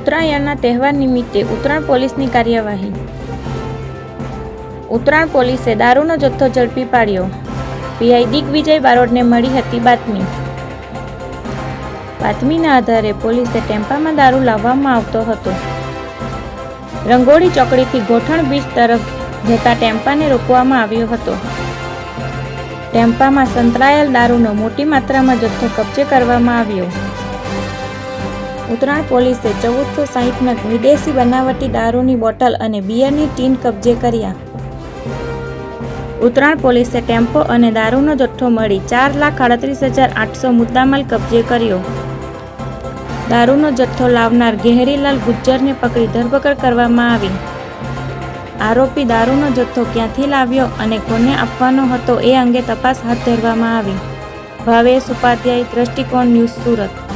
ઉત્તરાયણના તહેવાર નિમિત્તે ઉત્તરાયણ પોલીસની કાર્યવાહી. ઉત્તરાયણ પોલીસે દારૂનો જથ્થો ઝડપી પાડ્યો. પીઆઈ દિગ્વિજય બારોડને મળી હતી બાતમી. બાતમીના આધારે પોલીસે ટેમ્પામાં દારૂ લાવવામાં આવતો હતો. રંગોળી ચોકડીથી ગોઠણ બીચ તરફ જતા ટેમ્પાને રોકવામાં આવ્યો હતો. ટેમ્પામાં સંતરાયેલ દારૂનો મોટી માત્રામાં જથ્થો કબજે કરવામાં આવ્યો. ઉત્તરાયણ પોલીસે ચૌદસો સાહીઠ વિદેશી બનાવટી દારૂની બોટલ અને બિયરની ટીન કબજે કર્યા. ઉત્તરાયણ પોલીસે ટેમ્પો અને દારૂનો જથ્થો મળી ચાર લાખ અડત્રીસ હજાર આઠસો મુદ્દામાલ કબજે કર્યો. દારૂનો જથ્થો લાવનાર ગહેરીલાલ ગુજ્જરને પકડી ધરપકડ કરવામાં આવી. આરોપી દારૂનો જથ્થો ક્યાંથી લાવ્યો અને કોને આપવાનો હતો એ અંગે તપાસ હાથ ધરવામાં આવી. ભાવેશ ઉપાધ્યાય, દ્રષ્ટિકોણ ન્યૂઝ સુરત.